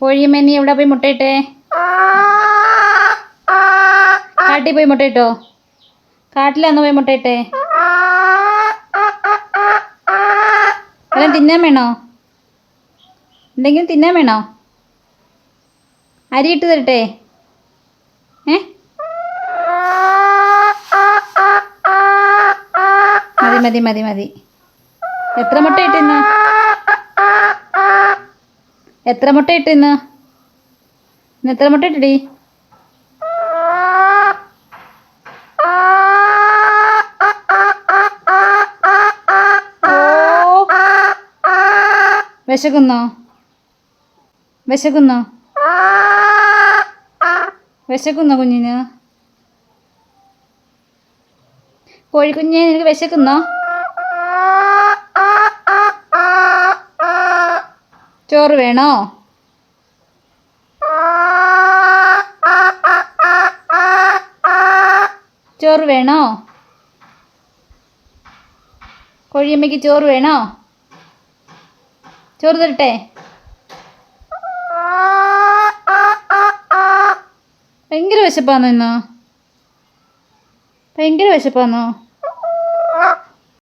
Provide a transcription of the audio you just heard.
കോഴിയമ്മ നീ എവിടെ പോയി മുട്ടയിട്ടേ? കാട്ടിൽ പോയി മുട്ടയിട്ടോ? കാട്ടിലാന്ന് പോയി മുട്ടയിട്ടേ? വല്ലതും തിന്നാൻ വേണോ? എന്തെങ്കിലും തിന്നാൻ വേണോ? അരി ഇട്ട് തരട്ടെ. ഏ? മതി മതി മതി മതി. എത്ര മുട്ട ഇട്ടിന്ന് എത്ര മുട്ട ഇട്ട് ഇന്ന് ഇന്ന് എത്ര മുട്ട ഇട്ടടി? വിശക്കുന്നോ. വിശക്കുന്നോ. വിശക്കുന്നോ കുഞ്ഞിന്. കോഴിക്കുഞ്ഞെ നിനക്ക് വിശക്കുന്നോ? ചോറ് വേണോ? ചോറ് വേണോ? കോഴിയമ്മയ്ക്ക് ചോറ് വേണോ? ചോറ് തരട്ടെ? ഭയങ്കര വിശപ്പാന്നോ ഇന്ന്? ഭയങ്കര വിശപ്പാന്നോ?